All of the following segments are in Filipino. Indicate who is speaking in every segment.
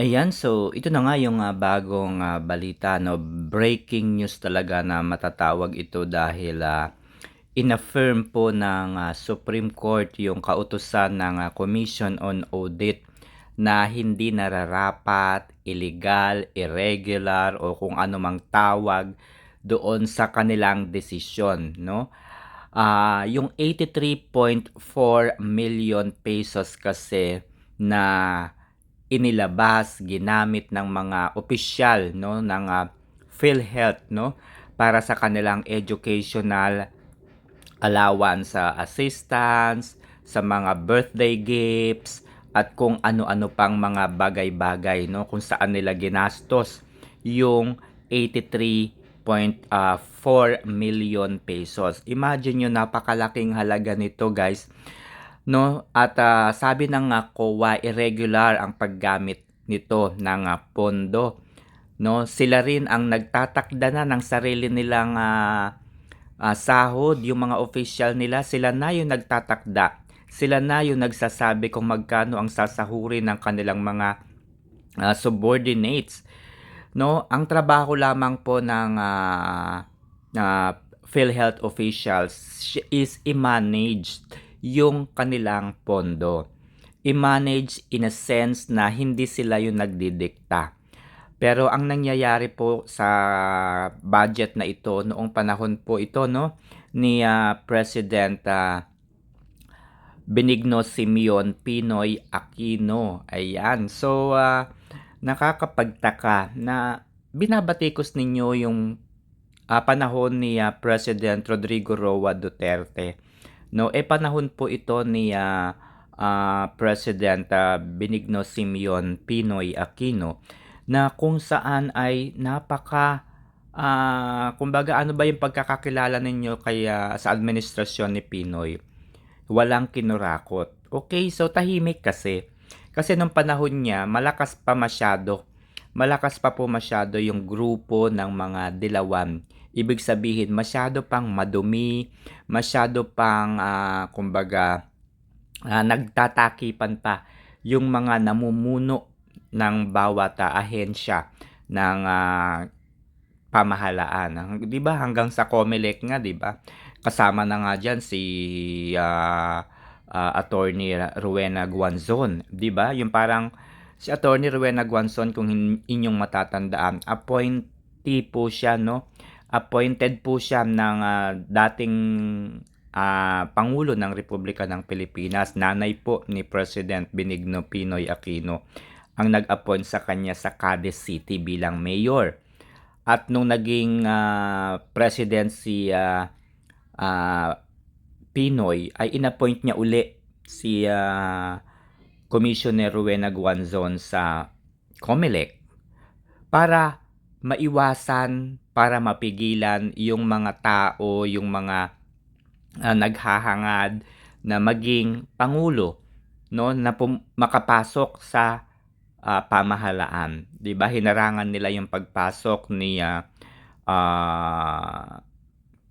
Speaker 1: Ayan, so ito na nga yung ah, bagong ah, balita, no? Breaking news talaga na matatawag ito dahil ah, inaffirm po ng ah, Supreme Court yung kautusan ng ah, Commission on Audit na hindi nararapat, illegal, irregular o kung ano mang tawag doon sa kanilang desisyon, no? Ah, yung 83.4 million pesos kasi na inilabas, ginamit ng mga opisyal no ng ah, PhilHealth no para sa kanilang educational allowance sa assistance, sa mga birthday gifts at kung ano-ano pang mga bagay-bagay no kung saan nila ginastos yung 83.4 million pesos. Imagine nyo napakalaking halaga nito guys no? At ah, sabi ng uh, COA irregular ang paggamit nito ng ah, pondo no? Sila rin ang nagtatakda na ng sarili nilang ah, ah, sahod yung mga official nila. Sila na yung nagtatakda. Sila na yung nagsasabi kung magkano ang sasahurin ng kanilang mga ah, subordinates no? Ang trabaho lamang po ng ah, ah, PhilHealth officials is i-manage yung kanilang pondo. I-manage in a sense na hindi sila yung nagdidikta. Pero ang nangyayari po sa budget na ito noong panahon po ito no ni ah, President ah, Benigno Simeon Pinoy Aquino. Ayan. So ah, nakakapagtaka na binabatikos ninyo yung ah, panahon ni ah, President Rodrigo Roa Duterte No, eh panahon po ito ni ah, ah, President ah, Benigno Simeon Pinoy Aquino na kung saan ay napaka ah, kumbaga ano ba yung pagkakakilala ninyo kaya sa administrasyon ni Pinoy? Walang kinurakot. Okay, so tahimik kasi. Kasi nung panahon niya, malakas pa masyado. Malakas pa po masyado yung grupo ng mga dilawan Ibig sabihin, masyado pang madumi, masyado pang, ah, kumbaga, ah, nagtatakipan pa yung mga namumuno ng bawat ah, ahensya ng ah, pamahalaan. 'Di ba hanggang sa COMELEC nga, 'di ba? Kasama na nga diyan si ah, ah, Attorney Rowena Guanzon, 'di ba? Yung parang si Attorney Rowena Guanzon kung inyong matatandaan, appointee po siya no appointed po siya ng ah, dating ah, Pangulo ng Republika ng Pilipinas, nanay po ni President Benigno Pinoy Aquino, ang nag-appoint sa kanya sa Cadiz City bilang mayor. At nung naging ah, president si ah, ah, Pinoy, ay inappoint niya uli si ah, Commissioner Rowena Guanzon sa COMELEC para maiwasan para mapigilan yung mga tao, yung mga ah, naghahangad na maging pangulo no na pum- makapasok sa ah, pamahalaan. 'Di ba? Hinarangan nila yung pagpasok ni ah, ah,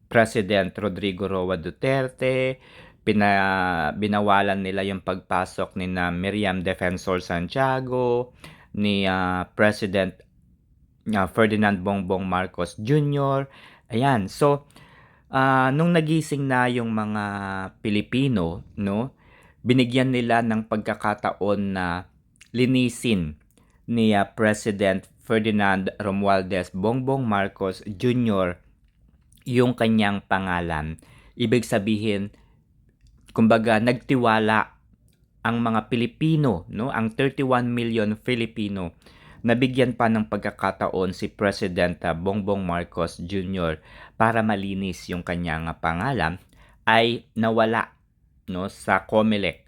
Speaker 1: President Rodrigo Roa Duterte, pina, binawalan nila yung pagpasok ni na Miriam Defensor Santiago, ni ah, President uh, Ferdinand Bongbong Marcos Jr. Ayan. So, uh, nung nagising na yung mga Pilipino, no, binigyan nila ng pagkakataon na linisin ni uh, President Ferdinand Romualdez Bongbong Marcos Jr. yung kanyang pangalan. Ibig sabihin, kumbaga nagtiwala ang mga Pilipino, no, ang 31 million Filipino nabigyan pa ng pagkakataon si President Bongbong Marcos Jr. para malinis yung kanyang pangalan ay nawala no sa COMELEC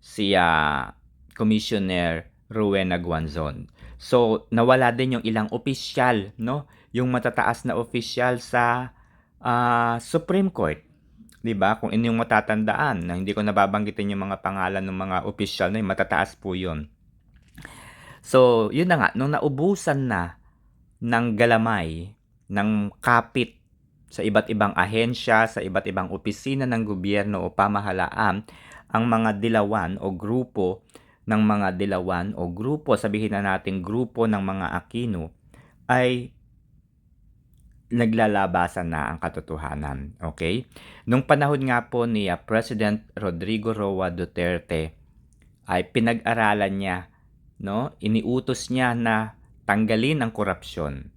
Speaker 1: si uh, Commissioner Rowena Guanzon. So nawala din yung ilang opisyal no yung matataas na opisyal sa uh, Supreme Court 'di ba? Kung inyong matatandaan na hindi ko nababanggitin yung mga pangalan ng mga opisyal na yun, matataas po 'yon. So, yun na nga, nung naubusan na ng galamay, ng kapit sa iba't ibang ahensya, sa iba't ibang opisina ng gobyerno o pamahalaan, ang mga dilawan o grupo ng mga dilawan o grupo, sabihin na natin grupo ng mga Aquino, ay naglalabasan na ang katotohanan. Okay? Nung panahon nga po ni ah, President Rodrigo Roa Duterte, ay pinag-aralan niya, no? Iniutos niya na tanggalin ang korupsyon.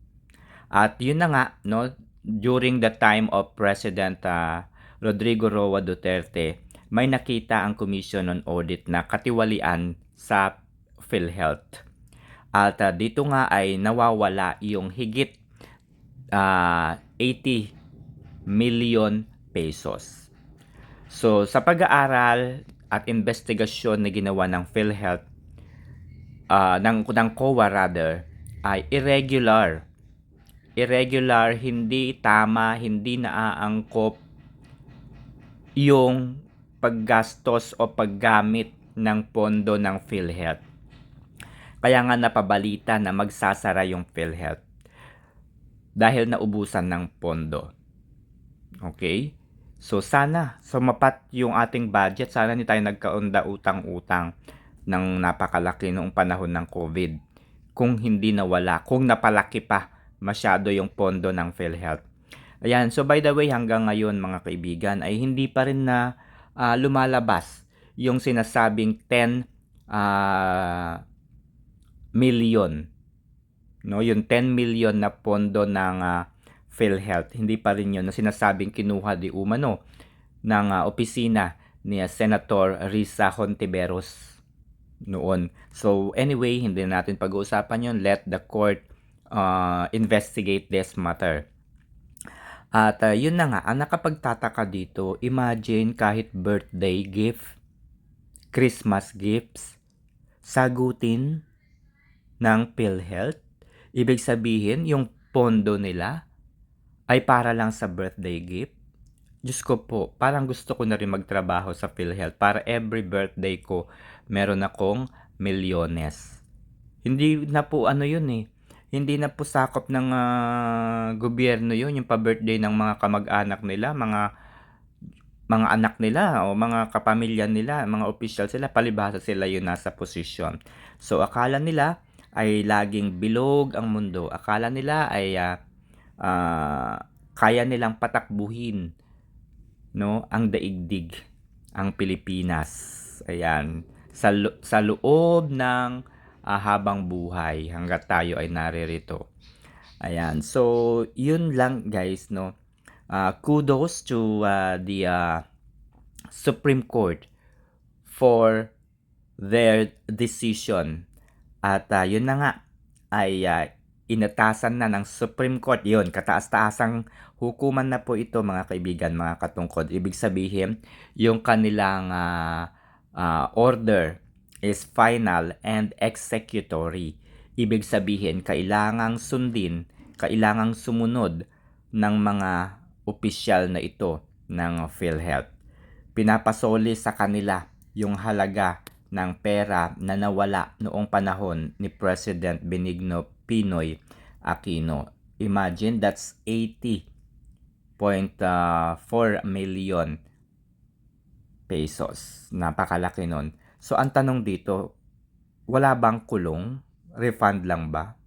Speaker 1: At yun na nga, no, during the time of President ah, Rodrigo Roa Duterte, may nakita ang Commission on Audit na katiwalian sa PhilHealth. At ah, dito nga ay nawawala yung higit ah, 80 million pesos. So, sa pag-aaral at investigasyon na ginawa ng PhilHealth, ah, ng, ng COA rather, ay irregular. Irregular, hindi tama, hindi naaangkop yung paggastos o paggamit ng pondo ng PhilHealth. Kaya nga napabalita na magsasara yung PhilHealth dahil naubusan ng pondo. Okay? So sana sumapat yung ating budget, sana hindi tayo nagkaunda utang-utang ng napakalaki noong panahon ng COVID. Kung hindi nawala, kung napalaki pa masyado yung pondo ng PhilHealth. Ayan, so by the way, hanggang ngayon mga kaibigan ay hindi pa rin na ah, lumalabas yung sinasabing 10 ah, million. No, yung 10 million na pondo ng ah, PhilHealth, hindi pa rin yun na sinasabing kinuha di umano ng ah, opisina ni Senator Risa Hontiveros noon. So anyway, hindi na natin pag-uusapan yun. Let the court uh, investigate this matter. At uh, yun na nga, ang nakapagtataka dito, imagine kahit birthday gift, Christmas gifts, sagutin ng PhilHealth. Ibig sabihin, yung pondo nila ay para lang sa birthday gift. Diyos ko po, parang gusto ko na rin magtrabaho sa PhilHealth para every birthday ko meron akong milyones. Hindi na po ano yun eh. Hindi na po sakop ng ah, gobyerno yun, yung pa-birthday ng mga kamag-anak nila, mga mga anak nila o mga kapamilya nila, mga official sila, palibhasa sila yung nasa posisyon. So akala nila ay laging bilog ang mundo. Akala nila ay ah, ah, kaya nilang patakbuhin no ang daigdig ang Pilipinas. Ayan, sa lo- sa loob ng ah, habang buhay hanggat tayo ay naririto. Ayan. So, yun lang guys, no. Ah, kudos to ah, the ah, Supreme Court for their decision. At ah, yun na nga ay ah, inatasan na ng Supreme Court yun, kataas-taasang hukuman na po ito mga kaibigan, mga katungkod. Ibig sabihin, yung kanilang ah, ah, order is final and executory. Ibig sabihin, kailangang sundin, kailangang sumunod ng mga opisyal na ito ng PhilHealth. Pinapasoli sa kanila yung halaga ng pera na nawala noong panahon ni President Benigno Pinoy Aquino. Imagine that's 80.4 million pesos. Napakalaki nun. So, ang tanong dito, wala bang kulong? Refund lang ba?